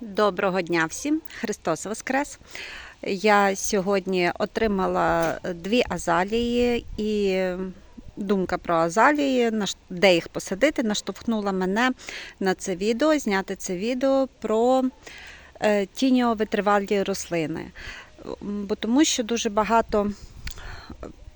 Доброго дня всім! Христос Воскрес! Я сьогодні отримала дві азалії і думка про азалії, де їх посадити, наштовхнула мене на це відео, зняти це відео про е, тіньовитривалі рослини. Бо тому що дуже багато.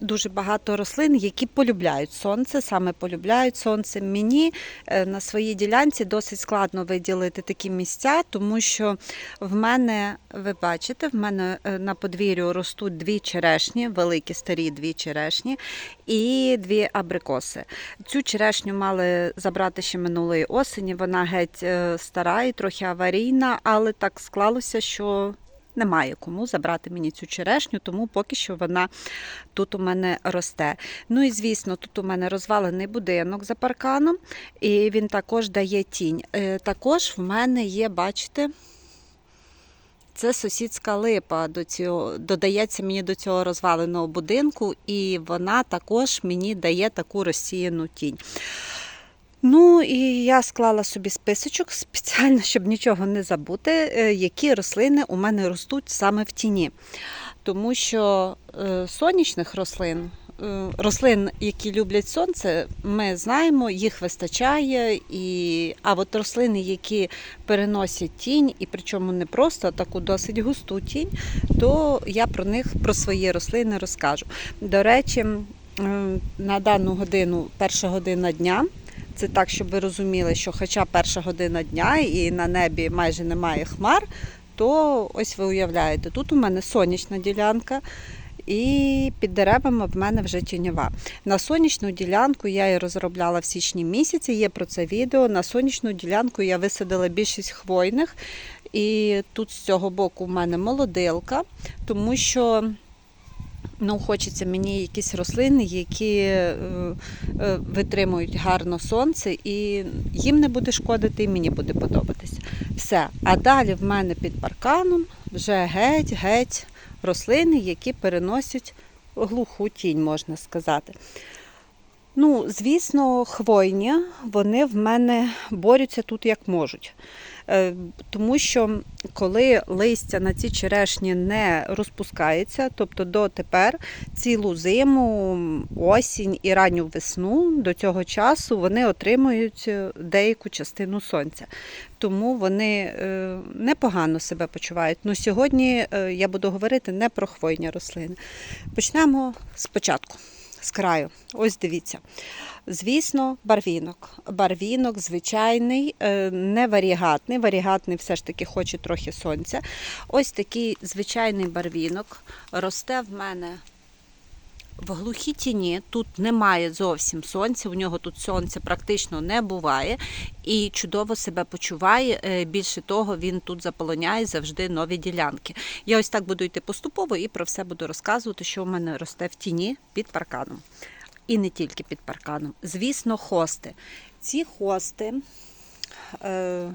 Дуже багато рослин, які полюбляють сонце, саме полюбляють сонце. Мені е, на своїй ділянці досить складно виділити такі місця, тому що в мене, ви бачите, в мене е, на подвір'ю ростуть дві черешні, великі старі дві черешні і дві абрикоси. Цю черешню мали забрати ще минулої осені. Вона геть е, стара і трохи аварійна, але так склалося, що. Немає кому забрати мені цю черешню, тому поки що вона тут у мене росте. Ну і звісно, тут у мене розвалений будинок за парканом, і він також дає тінь. Е, Також в мене є, бачите, це сусідська липа до цього, додається мені до цього розваленого будинку, і вона також мені дає таку розсіяну тінь. Ну і я склала собі списочок спеціально, щоб нічого не забути, е, які рослини у мене ростуть саме в тіні. Тому що е, сонячних рослин, е, рослин, які люблять сонце, ми знаємо, їх вистачає. І... А от рослини, які переносять тінь, і причому не просто а таку досить густу тінь, то я про них, про свої рослини розкажу. До речі, на дану годину, перша година дня. Це так, щоб ви розуміли, що хоча перша година дня і на небі майже немає хмар, то ось ви уявляєте, тут у мене сонячна ділянка, і під деревами в мене вже тіньова. На сонячну ділянку я її розробляла в січні місяці, є про це відео. На сонячну ділянку я висадила більшість хвойних, і тут з цього боку в мене молодилка, тому що. Ну, хочеться мені якісь рослини, які е, е, витримують гарно сонце, і їм не буде шкодити, і мені буде подобатися. Все. А далі в мене під парканом вже геть-геть рослини, які переносять глуху тінь, можна сказати. Ну, звісно, хвойні, вони в мене борються тут як можуть. Е, Тому що коли листя на ці черешні не розпускається, тобто дотепер цілу зиму, осінь і ранню весну до цього часу вони отримують е, деяку частину сонця. Тому вони е, непогано себе почувають. Ну, сьогодні я буду говорити не про хвойні рослини. Почнемо спочатку. З краю, ось дивіться. Звісно, барвінок. Барвінок звичайний, е, не варігатний. Варігатний все ж таки хоче трохи сонця. Ось такий звичайний барвінок росте в мене в глухій тіні. Тут немає зовсім сонця, у нього тут сонця практично не буває і чудово себе почуває. Е, Більше того, він тут заполоняє завжди нові ділянки. Я ось так буду йти поступово і про все буду розказувати, що в мене росте в тіні під парканом. І не тільки під парканом. Звісно, хости. Ці хости. Е,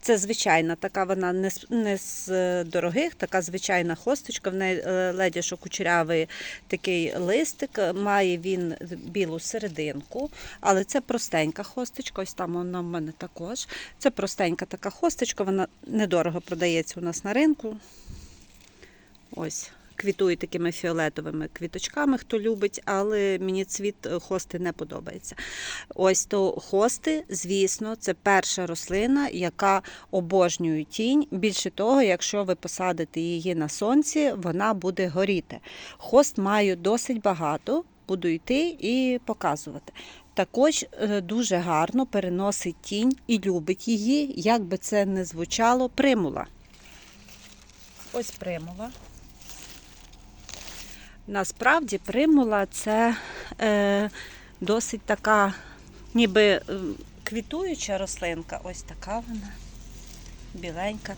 це звичайна така, вона не з, не з е, дорогих, така звичайна хосточка. В неї е, ледя що кучерявий такий листик. Має він білу серединку, але це простенька хосточка. Ось там вона в мене також. Це простенька така хосточка, вона недорого продається у нас на ринку. Ось. Квітує такими фіолетовими квіточками, хто любить, але мені цвіт е, хости не подобається. Ось то хости, звісно, це перша рослина, яка обожнює тінь. Більше того, якщо ви посадите її на сонці, вона буде горіти. Хост маю досить багато, буду йти і показувати. Також е, дуже гарно переносить тінь і любить її, як би це не звучало, примула. Ось примула. Насправді примула це е, досить така, ніби е, квітуюча рослинка. Ось така вона, біленька.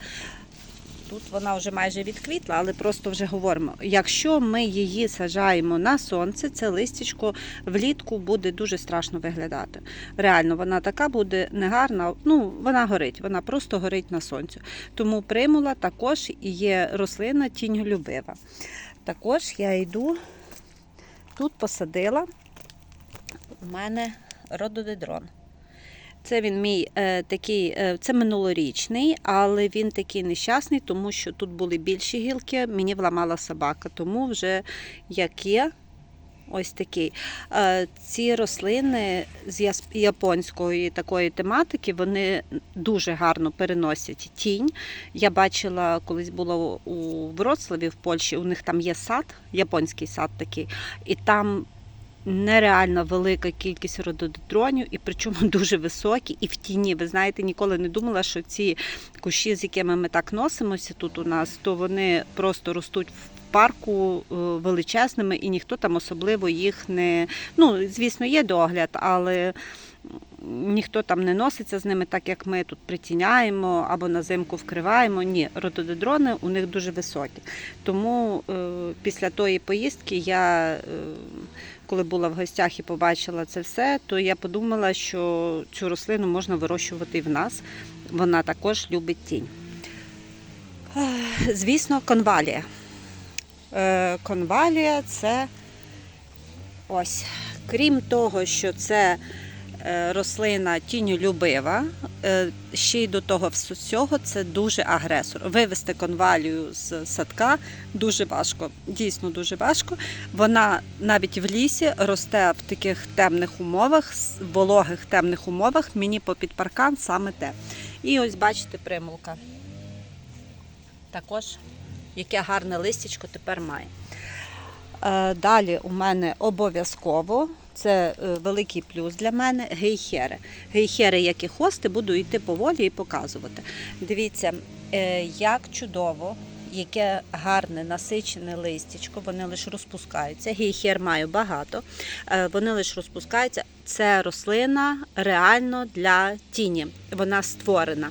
Тут вона вже майже відквітла, але просто вже говоримо. Якщо ми її саджаємо на сонце, це листячко влітку буде дуже страшно виглядати. Реально, вона така буде негарна, ну, вона горить, вона просто горить на сонці. Тому примула також є рослина тіньолюбива. Також я йду, тут посадила у мене рододедрон. Це він мій е, такий, е, це минулорічний, але він такий нещасний, тому що тут були більші гілки, мені вламала собака, тому вже як є. Ось такий. Е, Ці рослини з японської такої тематики вони дуже гарно переносять тінь. Я бачила, колись була у Вроцлаві в Польщі, у них там є сад, японський сад такий, і там нереально велика кількість рододендронів, і причому дуже високі, і в тіні. Ви знаєте, ніколи не думала, що ці кущі, з якими ми так носимося тут у нас, то вони просто ростуть в парку е, величезними, і ніхто там особливо їх не. Ну, звісно, є догляд, але ніхто там не носиться з ними, так як ми тут притіняємо або на зимку вкриваємо. Ні, рододендрони у них дуже високі. Тому е, після тої поїздки я. Е, коли була в гостях і побачила це все, то я подумала, що цю рослину можна вирощувати і в нас. Вона також любить тінь. Ех, Звісно, конвалія. Е, Конвалія це ось. Крім того, що це е, рослина тіньолюбива, е, ще й до того всього це дуже агресор. Вивести конвалію з садка дуже важко, дійсно дуже важко. Вона навіть в лісі росте в таких темних умовах, вологих темних умовах. Мені попід паркан саме те. І ось бачите примулка. Також яке гарне листячко тепер має. Е, Далі у мене обов'язково, це е, великий плюс для мене, гейхери. Гейхери, як і хости, буду йти поволі і показувати. Дивіться, е, як чудово, яке гарне насичене листячко, вони лише розпускаються. Гейхер маю багато, вони лише розпускаються. Це рослина реально для тіні. Вона створена.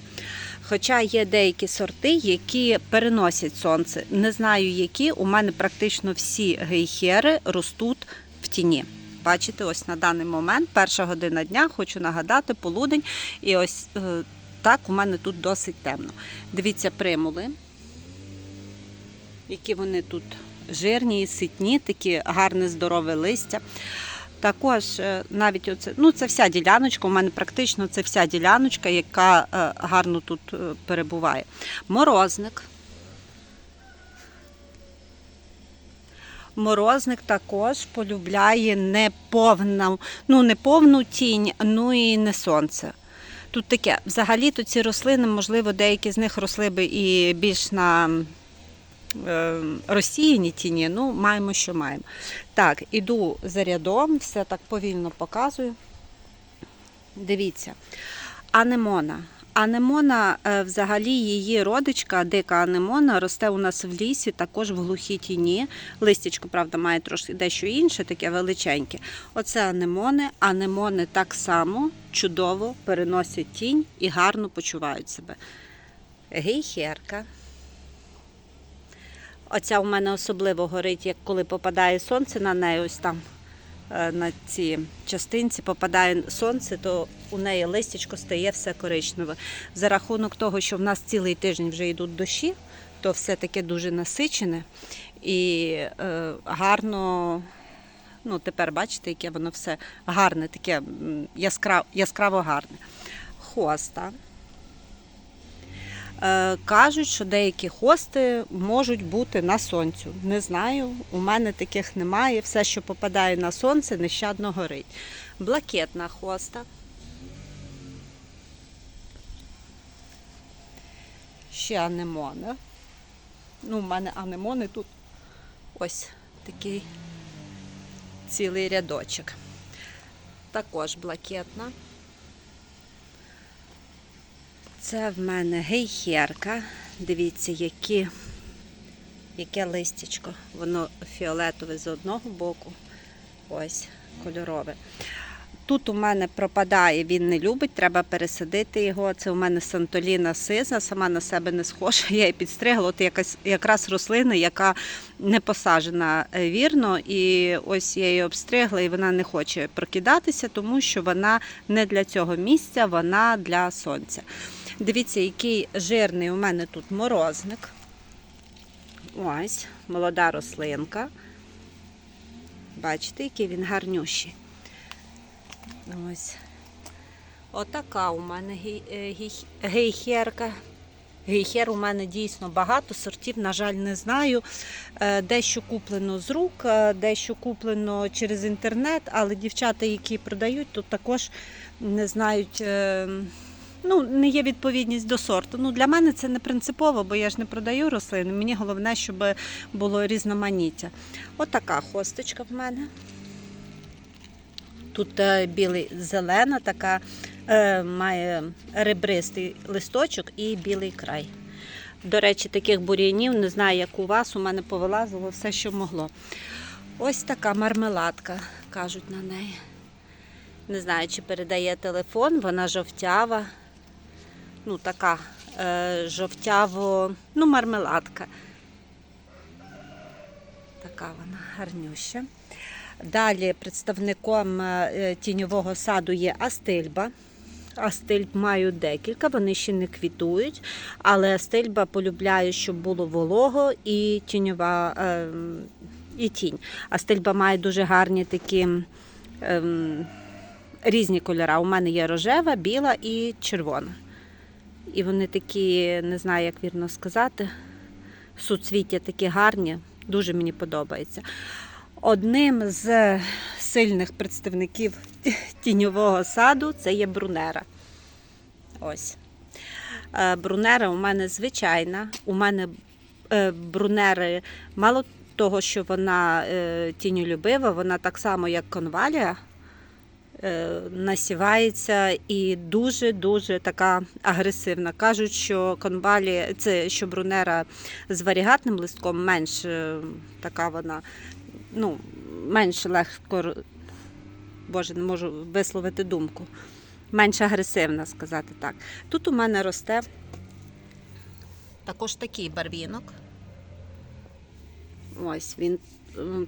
Хоча є деякі сорти, які переносять сонце. Не знаю, які. У мене практично всі гейхери ростуть в тіні. Бачите, ось на даний момент, перша година дня, хочу нагадати, полудень. І ось е, так у мене тут досить темно. Дивіться, примули, які вони тут жирні ситні, такі гарне, здорове листя. Також е, навіть оце, ну це вся діляночка. У мене практично це вся діляночка, яка е, гарно тут е, перебуває. Морозник. Морозник також полюбляє неповну, ну, не повну тінь, ну і не сонце. Тут таке, взагалі-то ці рослини, можливо, деякі з них росли би і більш на розсіяні тіні, ну маємо, що маємо. Так, іду за рядом, все так повільно показую. Дивіться, анемона. Анемона, е, взагалі, її родичка, дика анемона, росте у нас в лісі, також в глухій тіні. Листячко, правда, має трошки дещо інше, таке величеньке. Оце анемони. Анемони так само чудово переносять тінь і гарно почувають себе. Гейхерка. Оця у мене особливо горить, як коли попадає сонце на неї, ось там е, на ці частинці попадає сонце, то у неї листячко стає все коричневе. За рахунок того, що в нас цілий тиждень вже йдуть дощі, то все таке дуже насичене і е, гарно. Ну, тепер бачите, яке воно все гарне, таке яскраво, яскраво гарне. Хоста. Е, Кажуть, що деякі хости можуть бути на сонцю. Не знаю, у мене таких немає. Все, що попадає на сонце, нещадно горить. Блакитна хоста. Ще анемони. Ну, у мене анемони тут ось такий цілий рядочок. Також блакитна. Це в мене гейхерка. Дивіться, які, яке листячко. Воно фіолетове з одного боку. Ось, кольорове. Тут у мене пропадає, він не любить, треба пересадити його. Це у мене Сантоліна сиза, сама на себе не схожа. Я її підстригла. От якась якраз рослина, яка не посаджена е, вірно. І ось я її обстригла, і вона не хоче прокидатися, тому що вона не для цього місця, вона для сонця. Дивіться, який жирний у мене тут морозник. Ось, молода рослинка. Бачите, який він гарнющий. Ось. Отака у мене е, гейхерка. Гейхер у мене дійсно багато, сортів, на жаль, не знаю. Е, Дещо куплено з рук, е, дещо куплено через інтернет, але дівчата, які продають, тут також не знають. Ну, не є відповідність до сорту. Ну, для мене це не принципово, бо я ж не продаю рослини. Мені головне, щоб було різноманіття. Отака хосточка в мене. Тут е, білий зелена, така е, має ребристий листочок і білий край. До речі, таких бур'янів не знаю, як у вас, у мене повилазило все, що могло. Ось така мармеладка, кажуть на неї. Не знаю, чи передає телефон, вона жовтява. Ну, така е, жовтяво, ну, мармеладка. Така вона гарнюща. Далі представником е, тіньового саду є астильба. Астильб маю декілька, вони ще не квітують, але астильба полюбляю, щоб було волого і тіньова е, і тінь. Астильба має дуже гарні такі е, різні кольори. У мене є рожева, біла і червона. І вони такі, не знаю, як вірно сказати, суцвіття такі гарні, дуже мені подобається. Одним з сильних представників тіньового саду це є брунера. Ось. Е, Брунера у мене звичайна. У мене е, брунери, мало того, що вона е, тіньолюбива, вона так само, як конвалія, насівається і дуже-дуже така агресивна. Кажуть, що конвалі, це що брунера з варігатним листком менш така вона, ну, менш легко, боже, не можу висловити думку. Менш агресивна, сказати так. Тут у мене росте також такий барвінок. Ось він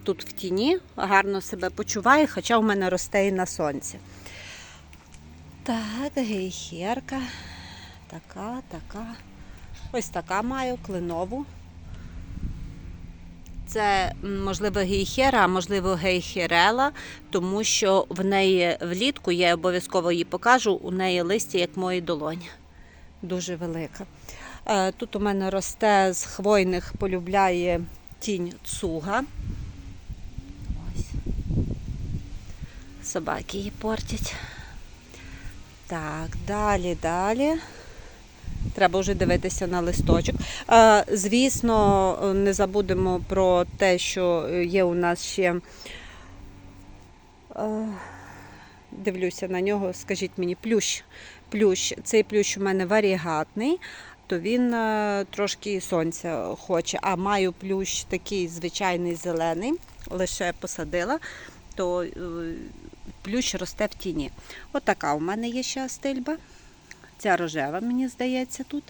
тут в тіні гарно себе почуває, хоча у мене росте і на сонці. Так, гейхерка. Така, така. Ось така маю клинову. Це, можливо, гейхера, а можливо, гейхерела, тому що в неї влітку, я обов'язково її покажу, у неї листя, як мої долоні. Дуже велика. Е, Тут у мене росте з хвойних полюбляє тінь цуга. Ось. Собаки її портять. Так, далі, далі. Треба вже дивитися на листочок. Звісно, не забудемо про те, що є у нас ще. Дивлюся на нього, скажіть мені, плющ. плющ. Цей плющ у мене варігатний, то він трошки сонця хоче. А маю плющ такий звичайний зелений, лише посадила, то е, плющ росте в тіні. Отака у мене є ще астильба. Ця рожева, мені здається, тут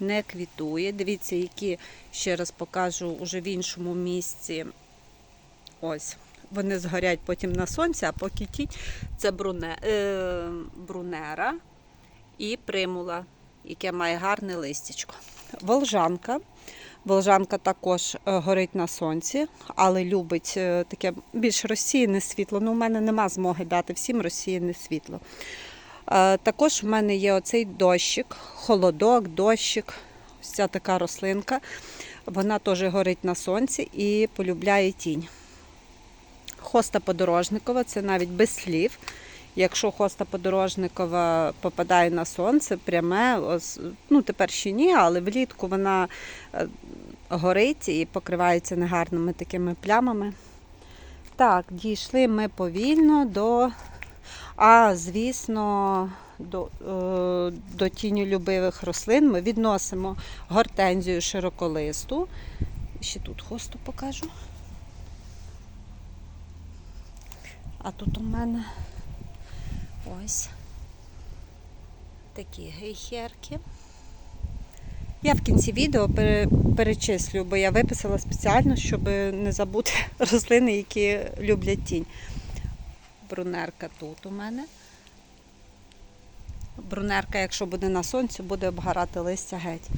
не квітує. Дивіться, які ще раз покажу уже в іншому місці. Ось. Вони згорять потім на сонці, а поки тінь це бруне, е, брунера і примула, яке має гарне листячко. Волжанка. Волжанка також е, горить на сонці, але любить е, таке більш розсіяне світло. Ну, у мене нема змоги дати всім розсіяне світло. Е, Також в мене є оцей дощик, холодок, дощик, ось ця така рослинка. Вона теж горить на сонці і полюбляє тінь. Хоста подорожникова це навіть без слів. Якщо хоста подорожникова попадає на сонце, пряме, ну тепер ще ні, але влітку вона е, горить і покривається негарними такими плямами. Так, дійшли ми повільно до а, звісно, до, е, до тіньолюбивих рослин ми відносимо гортензію широколисту. Ще тут хосту покажу. А тут у мене ось такі гейхерки. Я в кінці відео пере- перечислю, бо я виписала спеціально, щоб не забути рослини, які люблять тінь. Брунерка тут у мене. Брунерка, якщо буде на сонці, буде обгорати листя геть.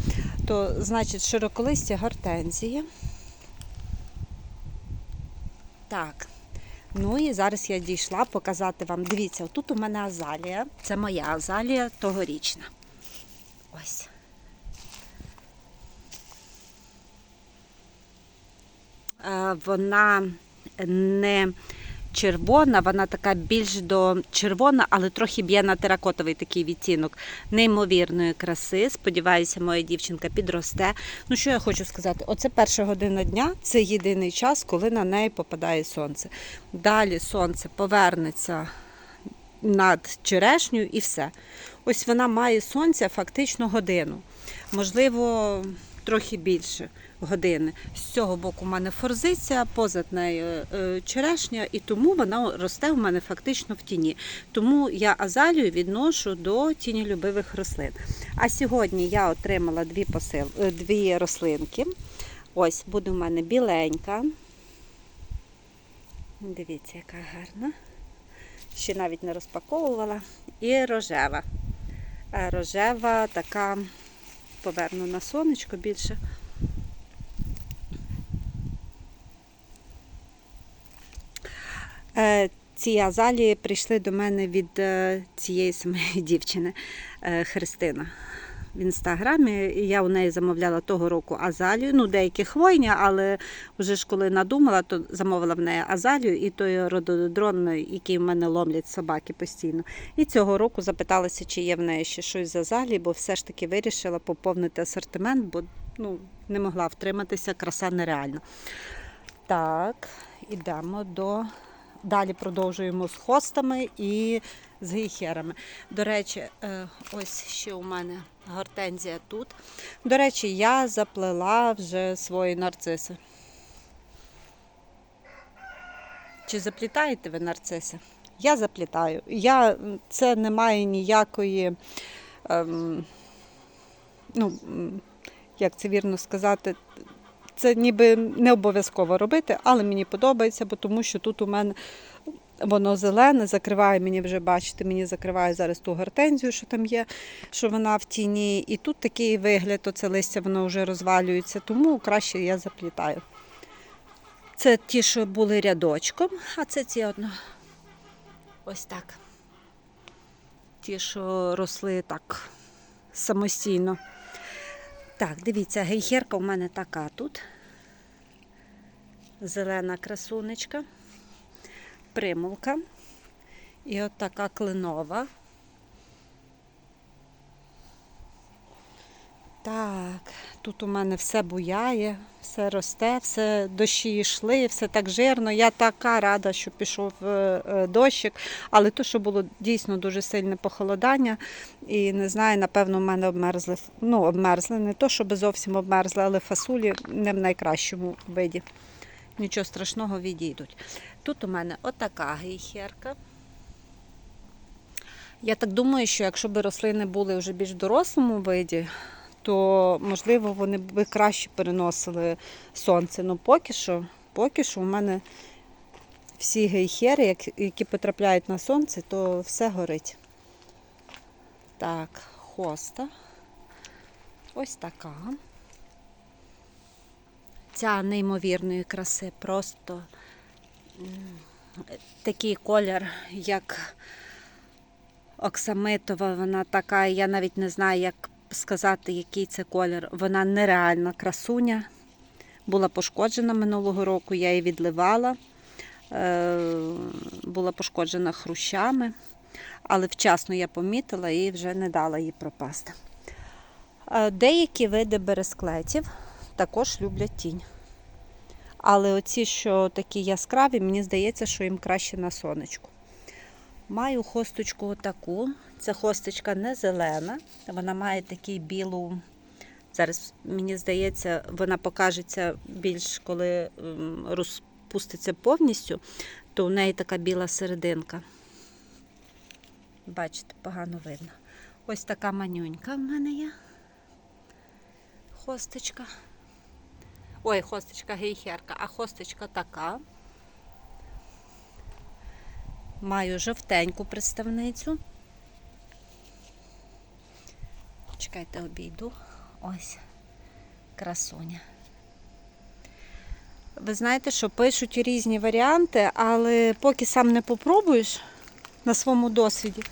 То, значить, широколистя гортензії. Так, Ну і зараз я дійшла показати вам. Дивіться, тут у мене азалія. Це моя азалія тогорічна. Ось. Е, Вона не червона, вона така більш до червона, але трохи б'є на теракотовий такий відтінок неймовірної краси. Сподіваюся, моя дівчинка підросте. Ну, що я хочу сказати? Оце перша година дня це єдиний час, коли на неї попадає сонце. Далі сонце повернеться над черешнею і все. Ось вона має сонця фактично годину. Можливо, трохи більше години. З цього боку в мене форзиця, позад нею е, черешня, і тому вона росте в мене фактично в тіні. Тому я азалію відношу до тіньолюбивих рослин. А сьогодні я отримала дві, посил... е, дві рослинки. Ось буде в мене біленька. Дивіться, яка гарна. Ще навіть не розпаковувала. І рожева. Е, Рожева така поверну на сонечко більше. Е, Ці азалії прийшли до мене від е, цієї самої дівчини е, Христина. В інстаграмі я у неї замовляла того року азалію, ну деякі хвойні, але вже ж коли надумала, то замовила в неї азалію і той рододендрон, який в мене ломлять собаки постійно. І цього року запиталася, чи є в неї ще щось з азалії, бо все ж таки вирішила поповнити асортимент, бо ну, не могла втриматися, краса нереальна. Так, ідемо до. Далі продовжуємо з хостами і з гейхерами. До речі, е, ось ще у мене гортензія тут. До речі, я заплела вже свої нарциси. Чи заплітаєте ви нарциси? Я заплітаю. Я, це не має ніякої, ем, ну, як це вірно сказати, це ніби не обов'язково робити, але мені подобається, бо тому що тут у мене воно зелене, закриває мені вже, бачите, мені закриває зараз ту гортензію, що там є, що вона в тіні. І тут такий вигляд, оце листя воно вже розвалюється, тому краще я заплітаю. Це ті, що були рядочком, а це ці одно. Ось так. Ті, що росли так самостійно. Так, дивіться, гейхерка у мене така тут. Зелена красунечка, примулка. І от така клинова. Так, тут у мене все буяє, все росте, все дощі йшли, все так жирно. Я така рада, що пішов е, е, дощик, але то, що було дійсно дуже сильне похолодання, і не знаю, напевно, в мене обмерзли, ну, обмерзли, не то, щоб зовсім обмерзли, але фасулі не в найкращому виді. Нічого страшного відійдуть. Тут у мене отака гейхерка. Я так думаю, що якщо б рослини були вже більш дорослому виді, то можливо вони б краще переносили сонце. Ну поки що, поки що у мене всі гейхери, які потрапляють на сонце, то все горить. Так, хоста. Ось така. Ця неймовірної краси, просто такий колір, як оксамитова, вона така, я навіть не знаю, як сказати, який це колір. Вона нереальна красуня. Була пошкоджена минулого року, я її відливала. Е, Була пошкоджена хрущами, але вчасно я помітила і вже не дала їй пропасти. Е, Деякі види бересклетів також люблять тінь. Але оці, що такі яскраві, мені здається, що їм краще на сонечку. Маю хосточку отаку. Це хосточка не зелена, вона має такий білу. Зараз, мені здається, вона покажеться більш, коли розпуститься повністю, то у неї така біла серединка. Бачите, погано видно. Ось така манюнька в мене є. Хосточка. Ой, хосточка гейхерка, а хосточка така. Маю жовтеньку представницю. Чекайте, обійду. Ось красуня. Ви знаєте, що пишуть різні варіанти, але поки сам не попробуєш на своєму досвіді,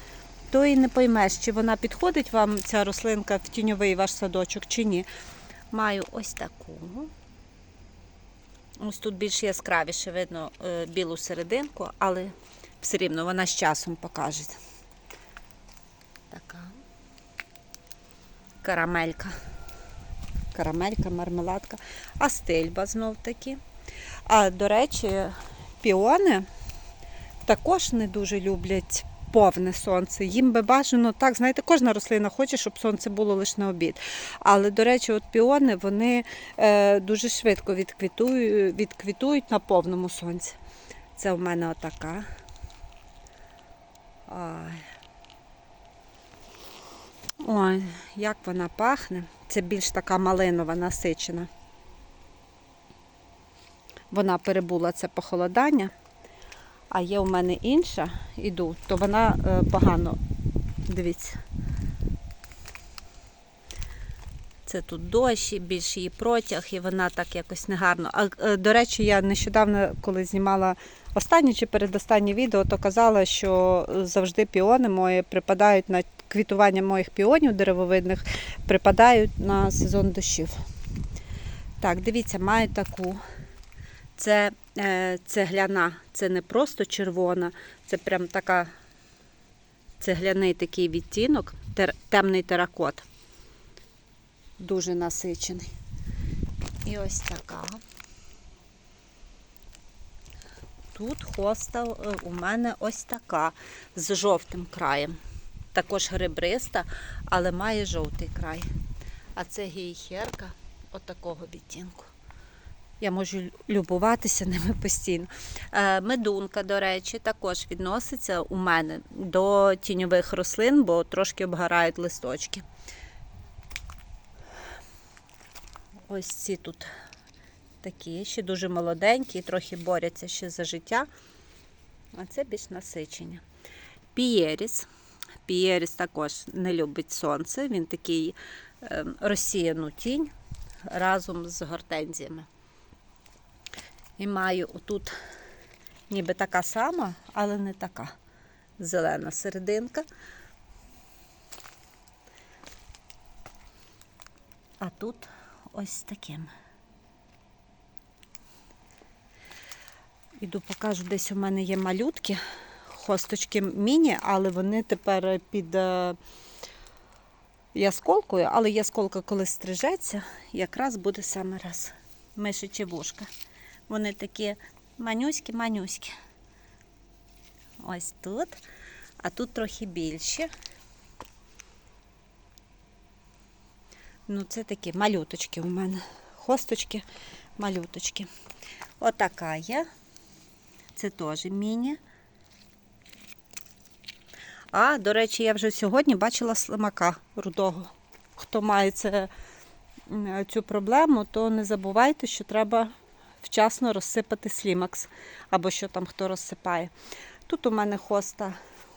то і не поймеш, чи вона підходить вам, ця рослинка, в тіньовий ваш садочок, чи ні. Маю ось таку. Ось тут більш яскравіше видно е, білу серединку, але все рівно вона з часом покаже. Така. Карамелька. Карамелька, мармеладка. А стильба знов таки. А до речі, піони також не дуже люблять повне сонце. Їм би бажано так, знаєте, кожна рослина хоче, щоб сонце було лише на обід. Але, до речі, от піони вони е, дуже швидко відквітують, відквітують на повному сонці. Це в мене отака. Ой. Ой, як вона пахне. Це більш така малинова, насичена. Вона перебула це похолодання, а є у мене інша, іду, то вона е, погано. Дивіться. Це тут дощ, і більш її протяг, і вона так якось негарно. А е, до речі, я нещодавно, коли знімала останнє чи передостаннє відео, то казала, що завжди піони мої припадають на квітування моїх піонів деревовидних, припадають на сезон дощів. Так, дивіться, маю таку. Це е, цегляна, це не просто червона, це прям така цегляний такий відтінок, темний теракот. Дуже насичений. І ось така. Тут хоста е, у мене ось така з жовтим краєм. Також грибриста, але має жовтий край. А це гейхерка отакого відтінку. Я можу любуватися ними постійно. Е, Медунка, до речі, також відноситься у мене до тіньових рослин, бо трошки обгорають листочки. Ось ці тут такі, ще дуже молоденькі, трохи борються ще за життя. А це більш насичення. Пієріс. Пієріс також не любить сонце, він такий е, розсіяну тінь разом з гортензіями. І маю отут ніби така сама, але не така зелена серединка. А тут ось таким. Іду покажу, десь у мене є малютки, хосточки міні, але вони тепер під е, ясколкою, але ясколка, коли стрижеться, якраз буде саме раз. Мишичі вушка. Вони такі манюські-манюські. Ось тут. А тут трохи більші. Ну, це такі малюточки у мене. Хосточки, малюточки. Отака є. Це теж міні. А, до речі, я вже сьогодні бачила слимака рудого. Хто має це, цю проблему, то не забувайте, що треба вчасно розсипати слімакс, або що там хто розсипає. Тут у мене хоста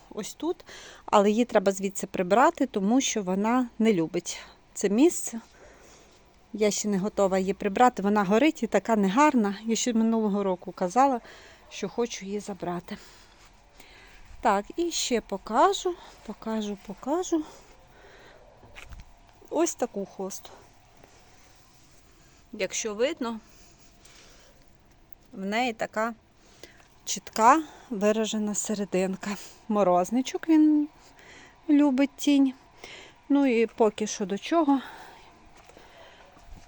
ось тут, але її треба звідси прибрати, тому що вона не любить це місце. Я ще не готова її прибрати. Вона горить і така негарна. Я ще минулого року казала, що хочу її забрати. Так, і ще покажу, покажу, покажу. Ось таку хосту. Якщо видно, в неї така чітка виражена серединка. Морозничок він любить тінь. Ну і поки що до чого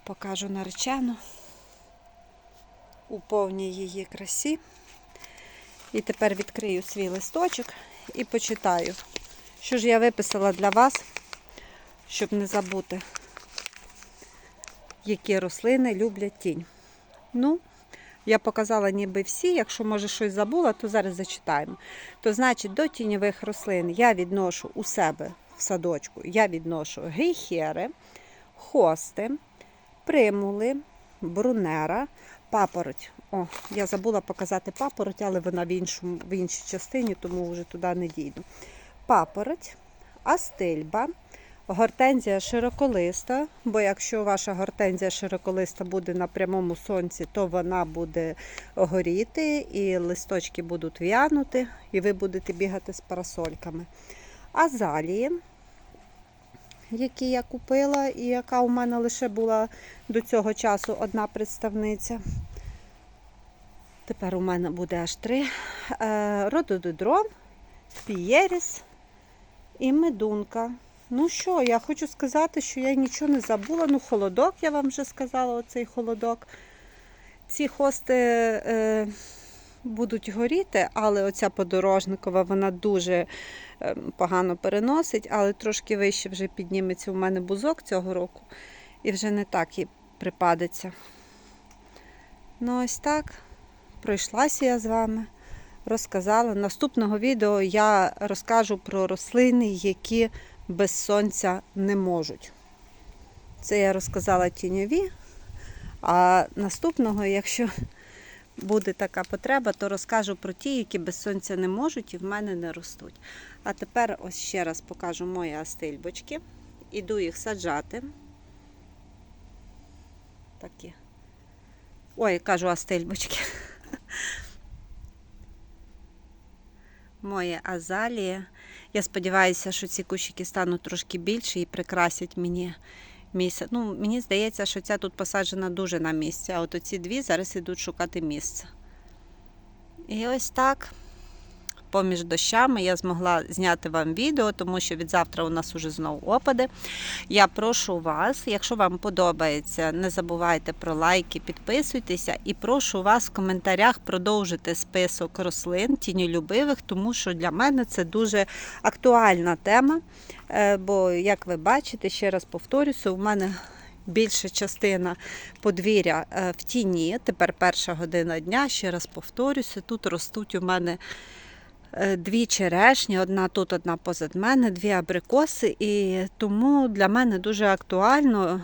покажу наречену у повній її красі. І тепер відкрию свій листочок і почитаю, що ж я виписала для вас, щоб не забути, які рослини люблять тінь. Ну, я показала ніби всі, якщо може щось забула, то зараз зачитаємо. То значить, до тіньових рослин я відношу у себе в садочку, я відношу гейхери, хости, примули, брунера, папороть. О, я забула показати папороть, але вона в, іншому, в іншій частині, тому вже туди не дійду. Папороть, астильба, Гортензія широколиста, бо якщо ваша гортензія широколиста буде на прямому сонці, то вона буде горіти, і листочки будуть в'янути, і ви будете бігати з парасольками. Азалії, які я купила, і яка у мене лише була до цього часу одна представниця. Тепер у мене буде аж три. Е, Родододрон, пієріс і медунка. Ну що, я хочу сказати, що я нічого не забула. Ну, холодок, я вам вже сказала, оцей холодок. Ці хости е, будуть горіти, але оця подорожникова вона дуже е, погано переносить, але трошки вище вже підніметься у мене бузок цього року і вже не так їй припадеться. Ну, ось так. Пройшлася я з вами, розказала. Наступного відео я розкажу про рослини, які без сонця не можуть. Це я розказала тіньові. А наступного, якщо буде така потреба, то розкажу про ті, які без сонця не можуть і в мене не ростуть. А тепер ось ще раз покажу мої астильбочки. Іду їх саджати. Такі. Ой, кажу астильбочки. Мої азалії. Я сподіваюся, що ці кущики стануть трошки більші і прикрасять мені місце. Ну, мені здається, що ця тут посаджена дуже на місці, а от оці дві зараз ідуть шукати місце. І ось так. Поміж дощами я змогла зняти вам відео, тому що від завтра у нас уже знову опади. Я прошу вас, якщо вам подобається, не забувайте про лайки, підписуйтеся і прошу вас в коментарях продовжити список рослин тіньолюбивих, тому що для мене це дуже актуальна тема. Е, Бо, як ви бачите, ще раз повторюся, у мене більша частина подвір'я е, в тіні. Тепер перша година дня, ще раз повторюся, тут ростуть у мене. Е, Дві черешні, одна тут, одна позад мене, дві абрикоси. І тому для мене дуже актуально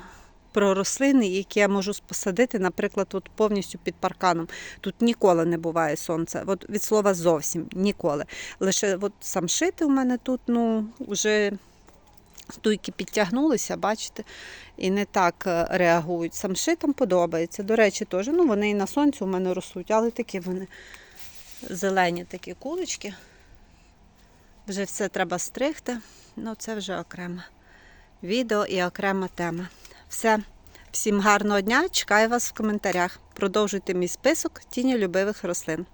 про рослини, які я можу посадити, наприклад, от повністю під парканом. Тут ніколи не буває сонця. От від слова зовсім ніколи. Лише от самшити у мене тут, ну, вже стуйки підтягнулися, бачите, і не так е, реагують. Самшитам подобається. До речі, теж, ну, вони і на сонці у мене ростуть, але такі вони зелені такі кулички. Вже все треба стригти. Ну, це вже окреме відео і окрема тема. Все. Всім гарного дня. Чекаю вас в коментарях. Продовжуйте мій список тіні любивих рослин.